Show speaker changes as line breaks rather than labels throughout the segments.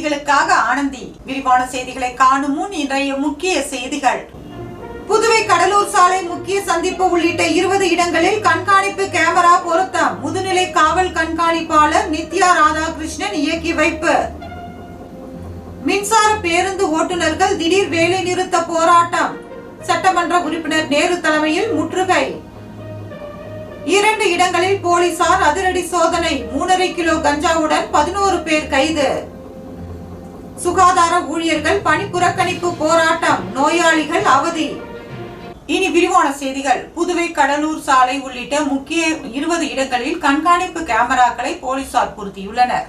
செய்திகளுக்காக ஆனந்தி விரிவான செய்திகளை காணும் முன் இன்றைய முக்கிய செய்திகள். புதுவை கடலூர் சாலை முக்கிய சந்திப்பு உள்ளிட்ட இருபது இடங்களில் கண்காணிப்பு கேமரா பொருத்தம். முதுநிலை காவல் கண்காணிப்பாளர் நித்யா ராதாகிருஷ்ணன் இயக்கி வைப்பு. மின்சார பேருந்து ஓட்டுநர்கள் திடீர் வேலை நிறுத்த போராட்டம். சட்டமன்ற உறுப்பினர் நேரு தலைமையில் முற்றுகை. இரண்டு இடங்களில் போலீசார் அதிரடி சோதனை. மூணரை கிலோ கஞ்சாவுடன் பதினோரு பேர் கைது. சுகாதார ஊழியர்கள் பணி புறக்கணிப்பு போராட்டம் நோயாளிகள் அவதி. இனி விரிவான செய்திகள். புதுவை கடலூர் சாலை உள்ளிட்ட முக்கிய இருபது இடங்களில் கண்காணிப்பு கேமராக்களை போலீசார் பொருத்தியுள்ளனர்.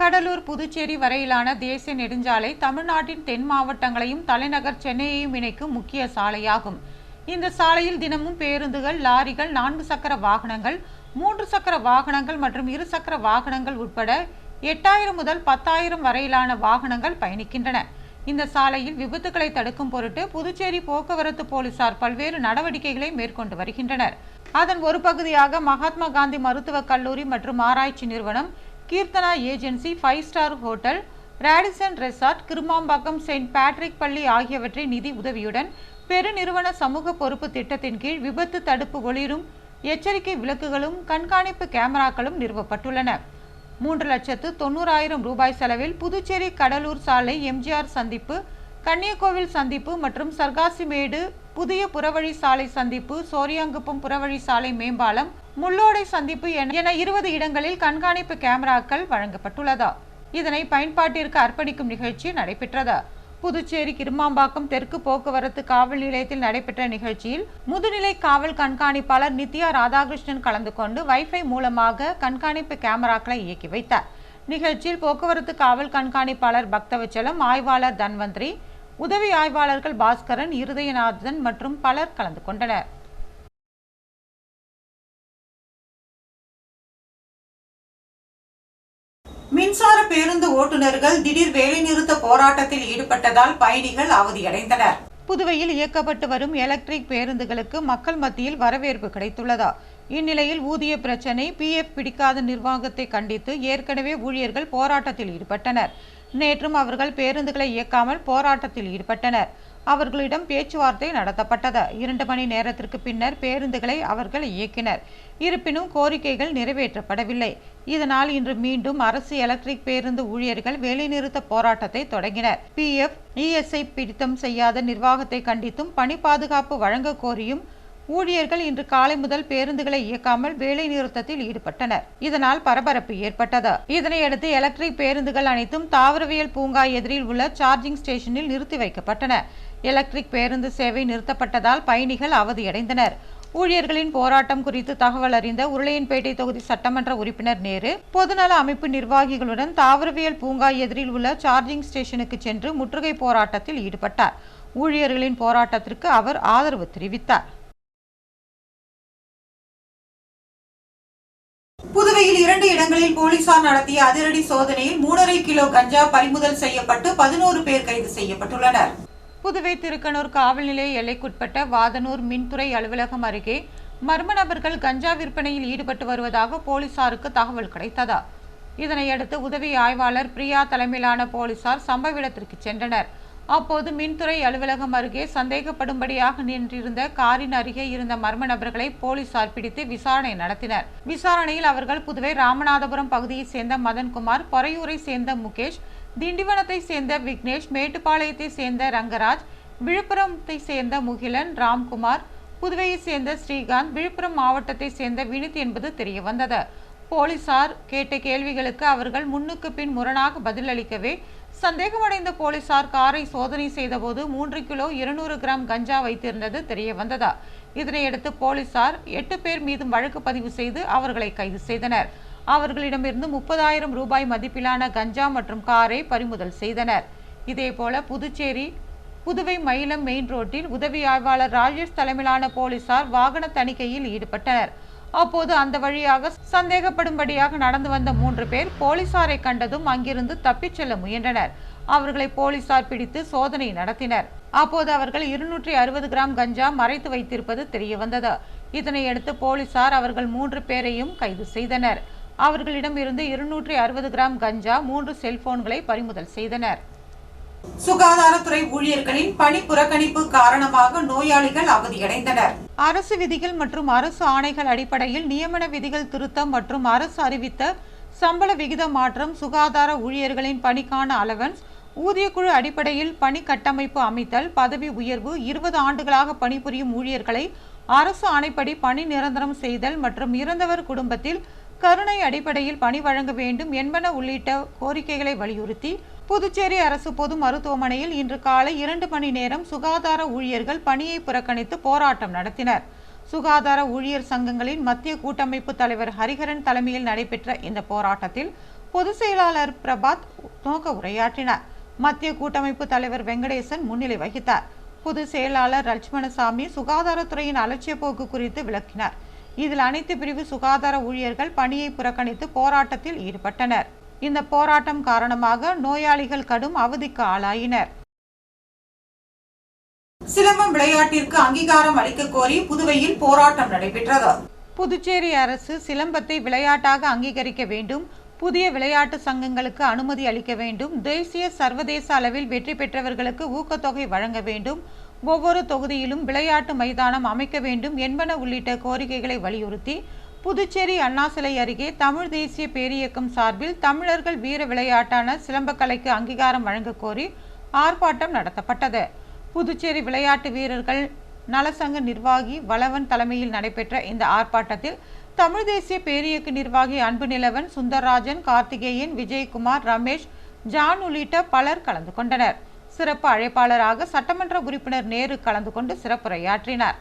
கடலூர் புதுச்சேரி வரையிலான தேசிய நெடுஞ்சாலை தமிழ்நாட்டின் தென் மாவட்டங்களையும் தலைநகர் சென்னையையும் இணைக்கும் முக்கிய சாலையாகும். இந்த சாலையில் தினமும் பேருந்துகள் லாரிகள் நான்கு சக்கர வாகனங்கள் மூன்று சக்கர வாகனங்கள் மற்றும் இரு சக்கர வாகனங்கள் உட்பட எட்டாயிரம் முதல் பத்தாயிரம் வரையிலான வாகனங்கள் பயணிக்கின்றன. இந்த சாலையில் விபத்துகளை தடுக்கும் பொருட்டு புதுச்சேரி போக்குவரத்து போலீசார் பல்வேறு நடவடிக்கைகளை மேற்கொண்டு வருகின்றனர். அதன் ஒரு பகுதியாக மகாத்மா காந்தி மருத்துவக் கல்லூரி மற்றும் ஆராய்ச்சி நிறுவனம் Keerthana agency five star hotel Radisson resort Kirumampakkam Saint Patrick பள்ளி ஆகியவற்றின் நிதி உதவியுடன் பெருநிறுவன சமூக பொறுப்பு திட்டத்தின் கீழ் விபத்து தடுப்பு ஒளிரும் எச்சரிக்கை விளக்குகளும் கண்காணிப்பு கேமராக்களும் நிறுவப்பட்டுள்ளன. மூன்று லட்சத்து தொண்ணூறாயிரம் ரூபாய் செலவில் புதுச்சேரி கடலூர் சாலை எம்ஜிஆர் சந்திப்பு கன்னியகோவில் சந்திப்பு மற்றும் சர்காசிமேடு புதிய புறவழி சாலை சந்திப்பு சோரியாங்குப்பம் புறவழி சாலை மேம்பாலம் முள்ளோடை சந்திப்பு என என இருபது இடங்களில் கண்காணிப்பு கேமராக்கள் வழங்கப்பட்டுள்ளதா? இதனை பயன்பாட்டிற்கு அர்ப்பணிக்கும் நிகழ்ச்சி நடைபெற்றது? புதுச்சேரி கிருமாம்பாக்கம் தெற்கு போக்குவரத்து காவல் நிலையத்தில் நடைபெற்ற நிகழ்ச்சியில் முதுநிலை காவல் கண்காணிப்பாளர் நித்யா ராதாகிருஷ்ணன் கலந்து கொண்டு வைஃபை மூலமாக கண்காணிப்பு கேமராக்களை இயக்கி வைத்தார். நிகழ்ச்சியில் போக்குவரத்து காவல் கண்காணிப்பாளர் பக்தவச்சலம் ஆய்வாளர் தன்வந்திரி உதவி ஆய்வாளர்கள் பாஸ்கரன் இருதயநாதன் மற்றும் பலர் கலந்து கொண்டனர்.
பேருந்து ஓட்டுநர்கள் திடீர் வேலைநிறுத்த போராட்டத்தில் ஈடுபட்டதால் பயணிகள் அவதியடைந்தனர்.
புதுவையில் இயக்கப்பட்டு வரும் எலக்ட்ரிக் பேருந்துகளுக்கு மக்கள் மத்தியில் வரவேற்பு கிடைத்துள்ளதா? இந்நிலையில் ஊதிய பிரச்சினை பிஎஃப் பிடிக்காத நிர்வாகத்தை கண்டித்து ஏற்கனவே ஊழியர்கள் போராட்டத்தில் ஈடுபட்டனர். நேற்றும் அவர்கள் பேருந்துகளை இயக்காமல் போராட்டத்தில் ஈடுபட்டனர். அவர்களிடம் பேச்சுவார்த்தை நடத்தப்பட்டது. இரண்டு மணி நேரத்திற்கு பின்னர் பேருந்துகளை அவர்கள் இயக்கினர். இருப்பினும் கோரிக்கைகள் நிறைவேற்றப்படவில்லை. இதனால் இன்று மீண்டும் அரசு எலக்ட்ரிக் பேருந்து ஊழியர்கள் வேலைநிறுத்த போராட்டத்தை தொடங்கினர். பிஎஃப் இஎஸ்ஐ பிடித்தம் செய்யாத நிர்வாகத்தை கண்டித்தும் பணி பாதுகாப்பு வழங்க கோரியும் ஊழியர்கள் இன்று காலை முதல் பேருந்துகளை இயக்காமல் வேலை நிறுத்தத்தில் ஈடுபட்டனர். இதனால் பரபரப்பு ஏற்பட்டது. இதனையடுத்து எலக்ட்ரிக் பேருந்துகள் அனைத்தும் தாவரவியல் பூங்கா எதிரில் உள்ள சார்ஜிங் ஸ்டேஷனில் நிறுத்தி வைக்கப்பட்டன. எலக்ட்ரிக் பேருந்து சேவை நிறுத்தப்பட்டதால் பயணிகள் அவதியடைந்தனர். ஊழியர்களின் போராட்டம் குறித்து தகவல் அறிந்த உருளையன்பேட்டை தொகுதி சட்டமன்ற உறுப்பினர் நேரு பொதுநல அமைப்பு நிர்வாகிகளுடன் தாவரவியல் பூங்கா எதிரில் உள்ள சார்ஜிங் ஸ்டேஷனுக்கு சென்று முற்றுகை போராட்டத்தில் ஈடுபட்டார். ஊழியர்களின் போராட்டத்திற்கு அவர் ஆதரவு தெரிவித்தார்.
புதுவையில் இரண்டு இடங்களில் போலீசார் நடத்திய அதிரடி சோதனையில் மூணரை கிலோ கஞ்சா பறிமுதல் செய்யப்பட்டு பதினோரு பேர் கைது செய்யப்பட்டுள்ளனர்.
புதுவை திருக்கனூர் காவல் நிலைய எல்லைக்குட்பட்ட வாதனூர் மின்துறை அலுவலகம் அருகே மர்ம நபர்கள் கஞ்சா விற்பனையில் ஈடுபட்டு வருவதாக போலீசாருக்கு தகவல் கிடைத்ததா? இதனையடுத்து உதவி ஆய்வாளர் பிரியா தலைமையிலான போலீசார் சம்பவ இடத்திற்கு சென்றனர். அப்போது மின்துறை அலுவலகம் அருகே சந்தேகப்படும்படியாக நின்றிருந்த காரின் அருகே இருந்த மர்ம நபர்களை போலீசார் பிடித்து விசாரணை நடத்தினர். விசாரணையில் அவர்கள் புதுவை ராமநாதபுரம் பகுதியைச் சேர்ந்த மதன்குமார் பொறையூரை சேர்ந்த முகேஷ் திண்டிவனத்தை சேர்ந்த விக்னேஷ் மேட்டுப்பாளையத்தை சேர்ந்த ரங்கராஜ் விழுப்புரத்தை சேர்ந்த முகிலன் ராம்குமார் புதுவையை சேர்ந்த ஸ்ரீகாந்த் விழுப்புரம் மாவட்டத்தை சேர்ந்த வினித் என்பது தெரியவந்தது. போலீசார் கேட்ட கேள்விகளுக்கு அவர்கள் முன்னுக்கு பின் முரணாக பதிலளிக்கவே சந்தேகமடைந்த போலீசார் காரை சோதனை செய்தபோது மூன்று கிலோ இருநூறு கிராம் கஞ்சா வைத்திருந்தது தெரிய வந்ததா? இதனையடுத்து போலீசார் எட்டு பேர் மீதும் வழக்கு பதிவு செய்து அவர்களை கைது செய்தனர். அவர்களிடமிருந்து முப்பதாயிரம் ரூபாய் மதிப்பிலான கஞ்சா மற்றும் காரை பறிமுதல் செய்தனர். இதேபோல புதுச்சேரி புதுவை மயிலம் மெயின் ரோட்டில் உதவி ஆய்வாளர் ராஜேஷ் தலைமையிலான போலீசார் வாகன தணிக்கையில் ஈடுபட்டனர். அப்போது அந்த வழியாக சந்தேகப்படும்படியாக நடந்து வந்த மூன்று பேர் போலீசாரை கண்டதும் அங்கிருந்து தப்பிச் செல்ல முயன்றனர். அவர்களை போலீசார் பிடித்து சோதனை நடத்தினர். அப்போது அவர்கள் இருநூற்றி அறுபது கிராம் கஞ்சா மறைத்து வைத்திருப்பது தெரிய வந்தது இதனையடுத்து போலீசார் அவர்கள் மூன்று பேரையும் கைது செய்தனர். அவர்களிடம் இருந்து இருநூற்றி அறுபது கிராம் கஞ்சா மூன்று செல்போன்களை பறிமுதல் செய்தனர்.
சுகாதாரத்துறை ஊழியர்களின் பணி புறக்கணிப்பு காரணமாக நோயாளிகள் அவதியடைந்தனர்.
அரசு விதிகள் மற்றும் அரசு ஆணைகள் அடிப்படையில் நியமன விதிகள் திருத்தம் மற்றும் அரசு அறிவித்த சம்பள விகித மாற்றம் சுகாதார ஊழியர்களின் பணிக்கான அலவன்ஸ் ஊதியக்குழு அடிப்படையில் பணி கட்டமைப்பு அமைத்தல் பதவி உயர்வு இருபது ஆண்டுகளாக பணிபுரியும் ஊழியர்களை அரசு ஆணைப்படி பணி நிரந்தரம் செய்தல் மற்றும் இறந்தவர் குடும்பத்தில் கருணை அடிப்படையில் பணி வழங்க வேண்டும் என்பன உள்ளிட்ட கோரிக்கைகளை வலியுறுத்தி புதுச்சேரி அரசு பொது மருத்துவமனையில் இன்று காலை இரண்டு மணி நேரம் சுகாதார ஊழியர்கள் பணியை புறக்கணித்து போராட்டம் நடத்தினர். சுகாதார ஊழியர் சங்கங்களின் மத்திய கூட்டமைப்பு தலைவர் ஹரிஹரன் தலைமையில் நடைபெற்ற இந்த போராட்டத்தில் பொதுச் செயலாளர் பிரபாத் நோக்க உரையாற்றினார். மத்திய கூட்டமைப்பு தலைவர் வெங்கடேசன் முன்னிலை வகித்தார். பொதுச் செயலாளர் லட்சுமணசாமி சுகாதாரத்துறையின் அலட்சிய போக்கு குறித்து விளக்கினார். இதில் அனைத்து பிரிவு சுகாதார ஊழியர்கள் பணியை புறக்கணித்து போராட்டத்தில் ஈடுபட்டனர். இந்த போராட்டம் காரணமாக நோயாளிகள் கடும் அவதிக்கு ஆளாயினர்.
சிலம்பம் விளையாட்டிற்கு அங்கீகாரம் அளிக்க கோரி புதுவையில் போராட்டம் நடைபெற்றது.
புதுச்சேரி அரசு சிலம்பத்தை விளையாட்டாக அங்கீகரிக்க வேண்டும் புதிய விளையாட்டு சங்கங்களுக்கு அனுமதி அளிக்க வேண்டும் தேசிய சர்வதேச அளவில் வெற்றி பெற்றவர்களுக்கு ஊக்கத்தொகை வழங்க வேண்டும் ஒவ்வொரு தொகுதியிலும் விளையாட்டு மைதானம் அமைக்க வேண்டும் என்பன உள்ளிட்ட கோரிக்கைகளை வலியுறுத்தி புதுச்சேரி அண்ணா சிலை அருகே தமிழ் தேசிய பேரியக்கம் சார்பில் தமிழர்கள் வீர விளையாட்டான சிலம்பக்கலைக்கு அங்கீகாரம் வழங்க கோரி ஆர்ப்பாட்டம் நடத்தப்பட்டது. புதுச்சேரி விளையாட்டு வீரர்கள் நலசங்க நிர்வாகி வளவன் தலைமையில் நடைபெற்ற இந்த ஆர்ப்பாட்டத்தில் தமிழ் தேசிய பேரியக்க நிர்வாகி அன்பு நிலவன் சுந்தரராஜன் கார்த்திகேயன் விஜயகுமார் ரமேஷ் ஜான் உள்ளிட்ட பலர் கலந்து கொண்டனர். சிறப்பு அழைப்பாளராக சட்டமன்ற உறுப்பினர் நேரு கலந்து கொண்டு சிறப்புரையாற்றினார்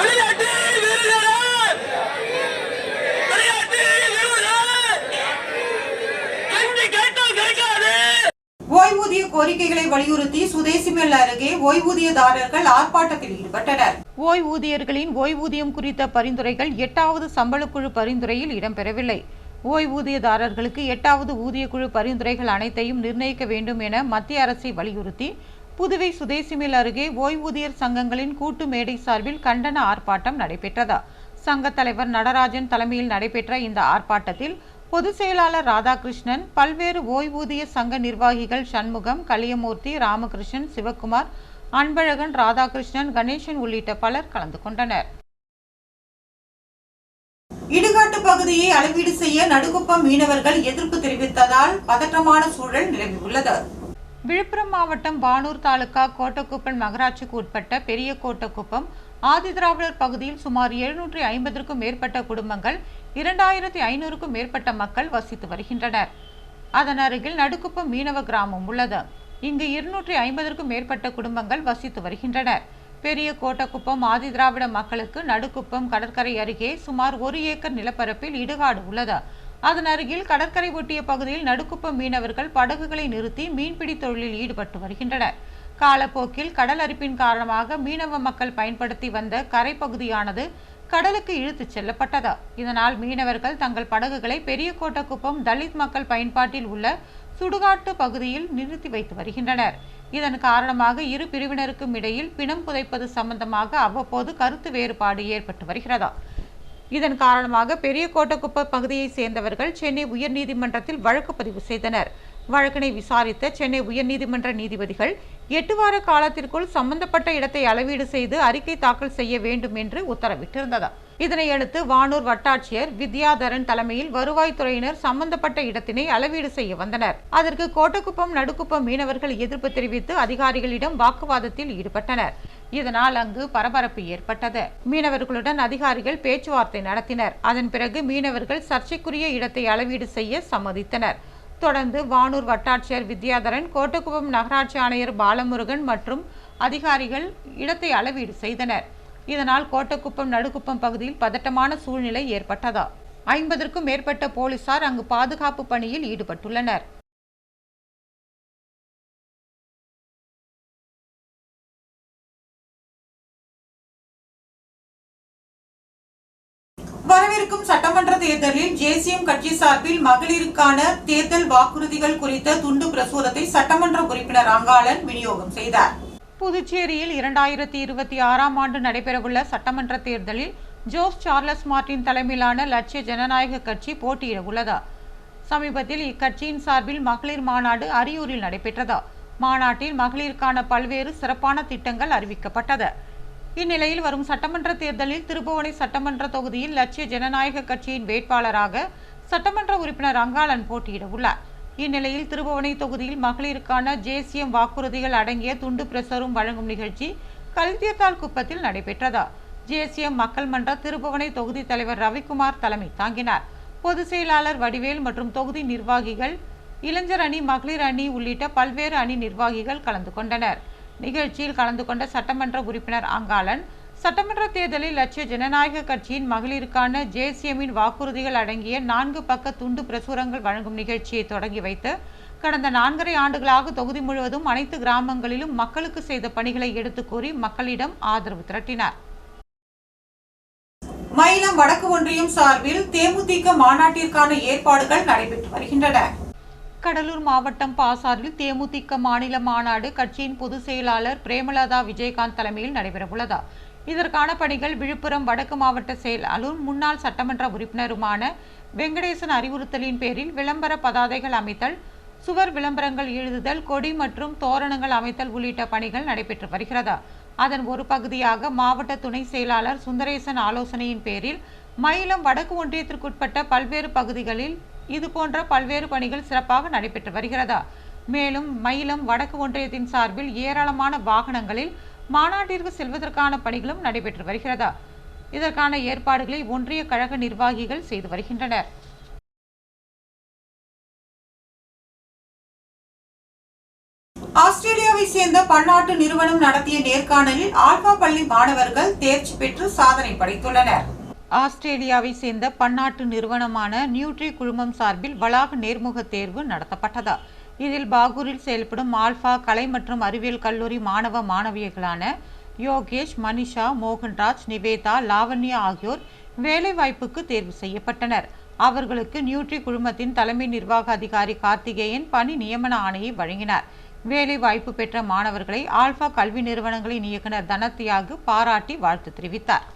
விளையாட்டு வீரர்கள் விளையாட்டு வீரர்கள் கஞ்சி கேட்டால் கிடைக்காது
ஓய்வூதிய கோரிக்கைகளை வலியுறுத்தி சுதேசி மில் அருகே ஓய்வூதியதாரர்கள் ஆர்ப்பாட்டத்தில் ஈடுபட்டனர்.
ஓய்வூதியர்களின் ஓய்வூதியம் குறித்த பரிந்துரைகள் எட்டாவது சம்பளக்குழு பரிந்துரையில் இடம்பெறவில்லை. ஓய்வூதியதாரர்களுக்கு எட்டாவது ஊதியக்குழு பரிந்துரைகள் அனைத்தையும் நிர்ணயிக்க வேண்டும் என மத்திய அரசை வலியுறுத்தி புதுவை சுதேசிமில் அருகே ஓய்வூதியர் சங்கங்களின் கூட்டு மேடை சார்பில் கண்டன ஆர்ப்பாட்டம் நடைபெற்றது. சங்கத் தலைவர் நடராஜன் தலைமையில் நடைபெற்ற இந்த ஆர்ப்பாட்டத்தில் பொதுச் செயலாளர் ராதாகிருஷ்ணன் பல்வேறு ஓய்வூதிய சங்க நிர்வாகிகள் சண்முகம் கலியமூர்த்தி ராமகிருஷ்ணன் சிவக்குமார் அன்பழகன் ராதாகிருஷ்ணன் கணேசன் உள்ளிட்ட பலர் கலந்து கொண்டனர்.
இடுகாட்டு பகுதியை அளவீடு செய்ய நடுக்குப்பம் மீனவர்கள் எதிர்ப்பு தெரிவித்ததால் பதற்றமான சூழல் நிலவியுள்ளது
விழுப்புரம் மாவட்டம் பானூர் தாலுகா கோட்டக்குப்பம் நகராட்சிக்கு உட்பட்ட பெரிய கோட்டக்குப்பம் ஆதிதிராவிடர் பகுதியில் சுமார் எழுநூற்றி ஐம்பதற்கும் மேற்பட்ட குடும்பங்கள் இரண்டாயிரத்தி ஐநூறுக்கும் மேற்பட்ட மக்கள் வசித்து வருகின்றனர். அதன் அருகில் நடுக்குப்பம் மீனவ கிராமம் உள்ளது. இங்கு இருநூற்றி ஐம்பதற்கும் மேற்பட்ட குடும்பங்கள் வசித்து வருகின்றனர். பெரிய கோட்டக்குப்பம் ஆதிதிராவிட மக்களுக்கு நடுக்குப்பம் கடற்கரை அருகே சுமார் ஒரு ஏக்கர் நிலப்பரப்பில் இடுகாடு உள்ளது. அதன் அருகில் கடற்கரை ஒட்டிய பகுதியில் நடுக்குப்பம் மீனவர்கள் படகுகளை நிறுத்தி மீன்பிடி தொழிலில் ஈடுபட்டு வருகின்றனர். காலப்போக்கில் கடல் அரிப்பின் காரணமாக மீனவ மக்கள் பயன்படுத்தி வந்த கரை பகுதியானது கடலுக்கு இழுத்துச் செல்லப்பட்டதா. இதனால் மீனவர்கள் தங்கள் படகுகளை பெரிய கோட்டக்குப்பம் தலித் மக்கள் பயன்பாட்டில் உள்ள சுடுகாட்டு பகுதியில் நிறுத்தி வைத்து வருகின்றனர். இதன் காரணமாக இரு பிரிவினருக்கும் இடையில் பிணம் புதைப்பது சம்பந்தமாக அவ்வப்போது கருத்து வேறுபாடு ஏற்பட்டு வருகிறதா. இதன் காரணமாக பெரிய கோட்டக்குப்ப பகுதியைச் சேர்ந்தவர்கள் சென்னை உயர்நீதிமன்றத்தில் வழக்கு பதிவு செய்தனர். வழக்கினை விசாரித்த சென்னை உயர்நீதிமன்ற நீதிபதிகள் எட்டு வார காலத்திற்குள் சம்பந்தப்பட்ட இடத்தை அளவீடு செய்து அறிக்கை தாக்கல் செய்ய வேண்டும் என்று உத்தரவிட்டிருந்தது. இதனையடுத்து வானூர் வட்டாட்சியர் வித்யாதரன் தலைமையில் வருவாய்த்துறையினர் சம்பந்தப்பட்ட இடத்தினை அளவீடு செய்ய வந்தனர். அதற்கு கோட்டக்குப்பம் நடுக்குப்பம் மீனவர்கள் எதிர்ப்பு தெரிவித்து அதிகாரிகளிடம் வாக்குவாதத்தில் ஈடுபட்டனர். இதனால் அங்கு பரபரப்பு ஏற்பட்டது. மீனவர்களுடன் அதிகாரிகள் பேச்சுவார்த்தை நடத்தினர். அதன் பிறகு மீனவர்கள் சர்ச்சைக்குரிய இடத்தை அளவீடு செய்ய சம்மதித்தனர். தொடர்ந்து வானூர் வட்டாட்சியர் வித்யாதரன் கோட்டக்குப்பம் நகராட்சி ஆணையர் பாலமுருகன் மற்றும் அதிகாரிகள் இடத்தை அளவீடு செய்தனர். இதனால் கோட்டக்குப்பம் நடுக்குப்பம் பகுதியில் பதட்டமான சூழ்நிலை ஏற்பட்டதா? ஐம்பதற்கும் மேற்பட்ட போலீசார் அங்கு பாதுகாப்பு பணியில் ஈடுபட்டுள்ளனர்.
தேர்தலில் ஜேசிஎம் கட்சி சார்பில் மகளிருக்கான தேர்தல் வாக்குறுதிகள் குறித்த துண்டு பிரசுரத்தை சட்டமன்ற உறுப்பினர் அங்காளன் விநியோகம் செய்தார்.
புதுச்சேரியில் இரண்டாயிரத்தி இருபத்தி ஆறாம் ஆண்டு நடைபெறவுள்ள சட்டமன்ற தேர்தலில் ஜோஸ் சார்லஸ் மார்டின் தலைமையிலான லட்சிய ஜனநாயக கட்சி போட்டியிட உள்ளது. சமீபத்தில் இக்கட்சியின் சார்பில் மகளிர் மாநாடு அரியூரில் நடைபெற்றது. மாநாட்டில் மகளிருக்கான பல்வேறு சிறப்பான திட்டங்கள் அறிவிக்கப்பட்டது. இந்நிலையில் வரும் சட்டமன்ற தேர்தலில் திருபுவனை சட்டமன்ற தொகுதியில் லட்சிய ஜனநாயக கட்சியின் வேட்பாளராக சட்டமன்ற உறுப்பினர் அங்காளன் போட்டியிட உள்ளார். இந்நிலையில் திருபுவனை தொகுதியில் மகளிருக்கான ஜேசியம் வாக்குறுதிகள் அடங்கிய துண்டு பிரசரும் வழங்கும் நிகழ்ச்சி கல்தீர்த்தால் குப்பத்தில் நடைபெற்றது. ஜேசிஎம் மக்கள் மன்ற திருபுவனை தொகுதி தலைவர் ரவிக்குமார் தலைமை தாங்கினார். பொதுச் செயலாளர் வடிவேல் மற்றும் தொகுதி நிர்வாகிகள் இளைஞர் அணி மகளிர் அணி உள்ளிட்ட பல்வேறு அணி நிர்வாகிகள் கலந்து கொண்டனர். நிகழ்ச்சியில் கலந்து கொண்ட சட்டமன்ற உறுப்பினர் அங்காளன் சட்டமன்ற தேர்தலில் லட்சிய ஜனநாயக கட்சியின் மகளிருக்கான ஜேசிஎம்மின் வாக்குறுதிகள் அடங்கிய நான்கு பக்க துண்டு பிரசுரங்கள் வழங்கும் நிகழ்ச்சியை தொடங்கி வைத்து கடந்த நான்கரை ஆண்டுகளாக தொகுதி முழுவதும் அனைத்து கிராமங்களிலும் மக்களுக்கு செய்த பணிகளை எடுத்துக் கூறி மக்களிடம் ஆதரவு திரட்டினார்.
மயிலம் வடக்கு ஒன்றியம் சார்பில் தேமுதிக மாநாட்டிற்கான ஏற்பாடுகள் நடைபெற்று வருகின்றன.
கடலூர் மாவட்டம் பாசாரில் தேமுதிக மாநில மாநாடு கட்சியின் பொதுச் செயலாளர் பிரேமலதா விஜயகாந்த் தலைமையில் நடைபெறவுள்ளதா. இதற்கான பணிகள் விழுப்புரம் வடக்கு மாவட்ட செயலாளரும் முன்னாள் சட்டமன்ற உறுப்பினருமான வெங்கடேசன் அறிவுறுத்தலின் பேரில் விளம்பர பதாதைகள் அமைத்தல் சுவர் விளம்பரங்கள் எழுதுதல் கொடி மற்றும் தோரணங்கள் அமைத்தல் உள்ளிட்ட பணிகள் நடைபெற்று வருகிறதா. அதன் ஒரு பகுதியாக மாவட்ட துணை செயலாளர் சுந்தரேசன் ஆலோசனையின் பேரில் மயிலம் வடக்கு ஒன்றியத்திற்குட்பட்ட பல்வேறு பகுதிகளில் இது போன்ற பல்வேறு பணிகள் சிறப்பாக நடைபெற்று வருகிறதா? மேலும் மயிலம் வடக்கு ஒன்றியத்தின் சார்பில் ஏராளமான வாகனங்களில் மாநாட்டிற்கு செல்வதற்கான பணிகளும் நடைபெற்று வருகிறதா? இதற்கான ஏற்பாடுகளை ஒன்றிய கழக நிர்வாகிகள் செய்து வருகின்றனர்.
ஆஸ்திரேலியாவை சேர்ந்த பன்னாட்டு நிறுவனம் நடத்திய நேர்காணலில் ஆல்பா பள்ளி மாணவர்கள் தேர்ச்சி பெற்று சாதனை படைத்துள்ளனர்.
ஆஸ்திரேலியாவை சேர்ந்த பன்னாட்டு நிறுவனமான நியூட்ரி குழுமம் சார்பில் வளாக நேர்முக தேர்வு நடத்தப்பட்டது. இதில் பாகூரில் செயல்படும் ஆல்பா கலை மற்றும் அறிவியல் கல்லூரி மாணவ மாணவியர்களான யோகேஷ் மனிஷா மோகன்ராஜ் நிவேதா லாவண்யா ஆகியோர் வேலைவாய்ப்புக்கு தேர்வு செய்யப்பட்டனர். அவர்களுக்கு நியூட்ரி குழுமத்தின் தலைமை நிர்வாக அதிகாரி கார்த்திகேயன் பணி நியமன ஆணையை வழங்கினார். வேலை வாய்ப்பு பெற்ற மாணவர்களை ஆல்பா கல்வி நிறுவனங்களின் இயக்குனர் தனத்தியாகு பாராட்டி வாழ்த்து தெரிவித்தார்.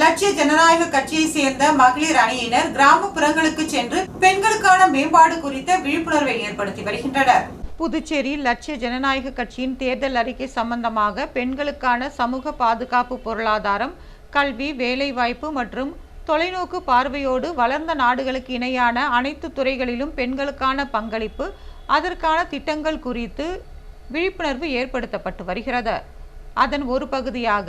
லட்சிய ஜனநாயக கட்சியை சேர்ந்த மகளிர் அணியினர் கிராமப்புறங்களுக்கு சென்று பெண்களுக்கான மேம்பாடு குறித்த விழிப்புணர்வை ஏற்படுத்தி வருகின்றனர்.
புதுச்சேரி லட்சிய ஜனநாயக கட்சியின் தேர்தல் அறிக்கை சம்பந்தமாக பெண்களுக்கான சமூக பாதுகாப்பு பொருளாதாரம் கல்வி வேலைவாய்ப்பு மற்றும் தொலைநோக்கு பார்வையோடு வளர்ந்த நாடுகளுக்கு இணையான அனைத்து துறைகளிலும் பெண்களுக்கான பங்களிப்பு அதற்கான திட்டங்கள் குறித்து விழிப்புணர்வு ஏற்படுத்தப்பட்டு வருகிறது. அதன் ஒரு பகுதியாக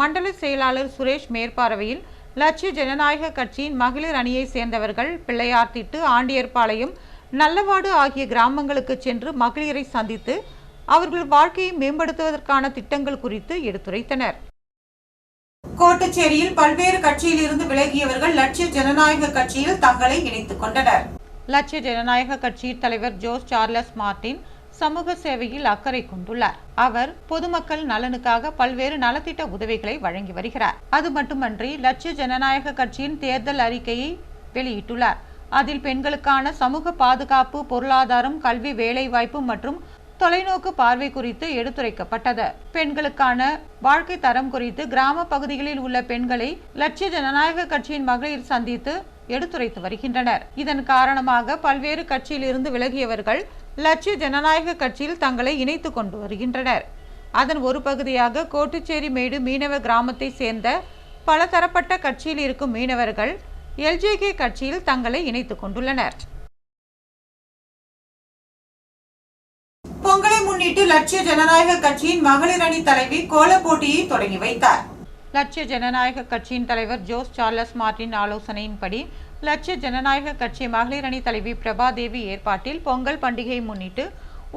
மண்டல செயலாளர் சுரேஷ் மேற்பார்வையில் லட்சிய ஜனநாயக கட்சியின் மகளிர் அணியை சேர்ந்தவர்கள் பிள்ளையார்த்திட்டு ஆண்டியர்பாளையம் நல்லவாடு ஆகிய கிராமங்களுக்கு சென்று மகளிரை சந்தித்து அவர்கள் வாழ்க்கையை மேம்படுத்துவதற்கான திட்டங்கள் குறித்து எடுத்துரைத்தனர்.
கோட்டுச்சேரியில் பல்வேறு கட்சியில் இருந்து விலகியவர்கள் லட்சிய ஜனநாயக கட்சியில் தங்களை இணைத்துக் கொண்டனர்.
லட்சிய ஜனநாயக கட்சியின் தலைவர் ஜோஸ் சார்லஸ் மார்டின் சமூக சேவையில் அக்கறை கொண்டுள்ளார். அவர் பொதுமக்கள் நலனுக்காக பல்வேறு நலத்திட்ட உதவிகளை வழங்கி வருகிறார். அது மட்டுமன்றி லட்சிய ஜனநாயக கட்சியின் தேர்தல் அறிக்கையை வெளியிட்டுள்ளார். அதில் பெண்களுக்கான சமூக பாதுகாப்பு பொருளாதாரம் கல்வி வேலைவாய்ப்பு மற்றும் தொலைநோக்கு பார்வை குறித்து எடுத்துரைக்கப்பட்டது. பெண்களுக்கான வாழ்க்கை தரம் குறித்து கிராம பகுதிகளில் உள்ள பெண்களை லட்சிய ஜனநாயக கட்சியின் மகளிர் சந்தித்து எடுத்துரைத்து வருகின்றனர். இதன் காரணமாக பல்வேறு கட்சியில் இருந்து விலகியவர்கள் லட்சிய ஜனநாயக கட்சியில் தங்களை இணைத்து கொண்டு வருகின்றனர். அதன் ஒரு பகுதியாக கோட்டுச்சேரி மேடு மீனவ கிராமத்தை சேர்ந்த பல தரப்பட்ட கட்சியில் இருக்கும் மீனவர்கள் எல்ஜேகே கட்சியில் தங்களை இணைத்துக் கொண்டுள்ளனர்.
பொங்கலை முன்னிட்டு லட்சிய ஜனநாயக கட்சியின் மகளிர் அணி தலைவி கோல போட்டியை தொடங்கி வைத்தார்.
லட்சிய ஜனநாயக கட்சியின் தலைவர் ஜோஸ் சார்லஸ் மார்டின் ஆலோசனையின்படி லட்சிய ஜனநாயக கட்சி மகளிர் அணி தலைவி பிரபாதேவி ஏற்பாட்டில் பொங்கல் பண்டிகையை முன்னிட்டு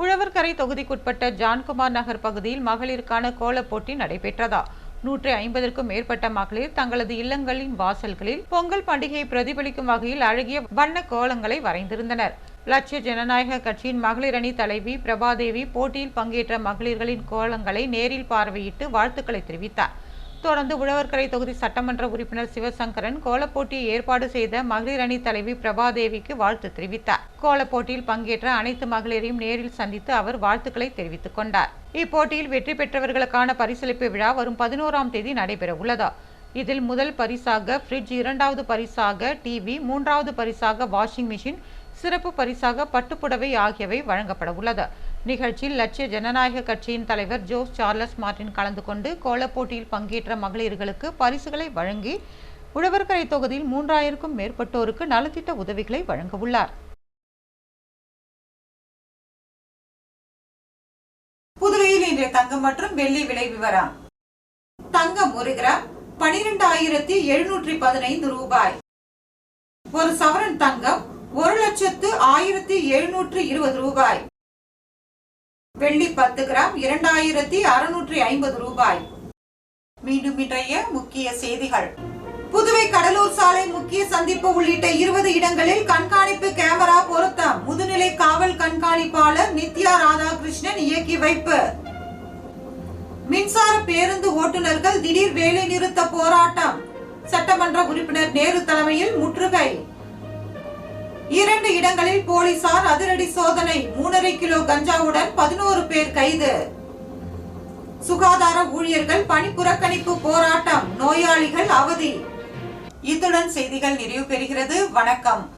உழவர்கரை தொகுதிக்குட்பட்ட ஜான்குமார் நகர் பகுதியில் மகளிருக்கான கோலப் போட்டி நடைபெற்றதா? நூற்றி ஐம்பதற்கும் மேற்பட்ட மகளிர் தங்களது இல்லங்களின் வாசல்களில் பொங்கல் பண்டிகையை பிரதிபலிக்கும் வகையில் அழகிய வண்ண கோலங்களை வரைந்திருந்தனர். லட்சிய ஜனநாயக கட்சியின் மகளிர் அணி தலைவி பிரபாதேவி போட்டியில் பங்கேற்ற மகளிர்களின் கோலங்களை நேரில் பார்வையிட்டு வாழ்த்துக்களை தெரிவித்தார். தொடர்ந்து உழவர்கரை தொகுதி சட்டமன்ற உறுப்பினர் சிவசங்கரன் கோலப்போட்டியை ஏற்பாடு செய்த மகளிர் அணி தலைவி பிரபாதேவிக்கு வாழ்த்து தெரிவித்தார். கோலப்போட்டியில் பங்கேற்ற அனைத்து மகளிரையும் நேரில் சந்தித்து அவர் வாழ்த்துக்களை தெரிவித்துக் கொண்டார். இப்போட்டியில் வெற்றி பெற்றவர்களுக்கான பரிசளிப்பு விழா வரும் பதினோராம் தேதி நடைபெற உள்ளதா. இதில் முதல் பரிசாக ஃப்ரிட்ஜ் இரண்டாவது பரிசாக டிவி மூன்றாவது பரிசாக வாஷிங் மிஷின் சிறப்பு பரிசாக பட்டுப்புடவை ஆகியவை வழங்கப்பட உள்ளது. நிகழ்ச்சியில் லட்சிய ஜனநாயக கட்சியின் தலைவர் ஜோஸ் சார்லஸ் மார்டின் கலந்து கொண்டு கோலப் போட்டியில் பங்கேற்ற மகளிர்களுக்கு பரிசுகளை வழங்கி உழவர்கரை தொகுதியில் மூன்றாயிரக்கும் மேற்பட்டோருக்கு நலத்திட்ட உதவிகளை வழங்க உள்ளார்.
புதுவையில் இன்றைய தங்கம் மற்றும் வெள்ளி விலை விவரம். தங்கம் ஒரு கிராம் பனிரெண்டாயிரத்தி எழுநூற்றி பதினைந்து ரூபாய். ஒரு சவரன் தங்கம் ஒரு லட்சத்து ஆயிரத்தி எழுநூற்று இருபது ரூபாய். வெள்ளி பத்து கிராம் இரண்டாயிரத்தி அறுநூற்றி ஐம்பது ரூபாய். மீண்டும் இன்றைய முக்கிய செய்திகள். புதுவை கடலூர் சாலை முக்கிய சந்திப்பு உள்ளிட்ட இருபது இடங்களில் கண்காணிப்பு கேமரா பொருத்தம். முதுநிலை காவல் கண்காணிப்பாளர் நித்யா ராதாகிருஷ்ணன் இயக்கி வைப்பு. மின்சார பேருந்து ஓட்டுநர்கள் திடீர் வேலை நிறுத்த போராட்டம். சட்டமன்ற உறுப்பினர் நேரு தலைமையில் முற்றுகை. இரண்டு இடங்களில் போலீசார் அதிரடி சோதனை. மூணரை கிலோ கஞ்சாவுடன் பதினோரு பேர் கைது. சுகாதார ஊழியர்கள் பணி புறக்கணிப்பு போராட்டம். நோயாளிகள் அவதி. இத்துடன் செய்திகள் நிறைவு பெறுகிறது. வணக்கம்.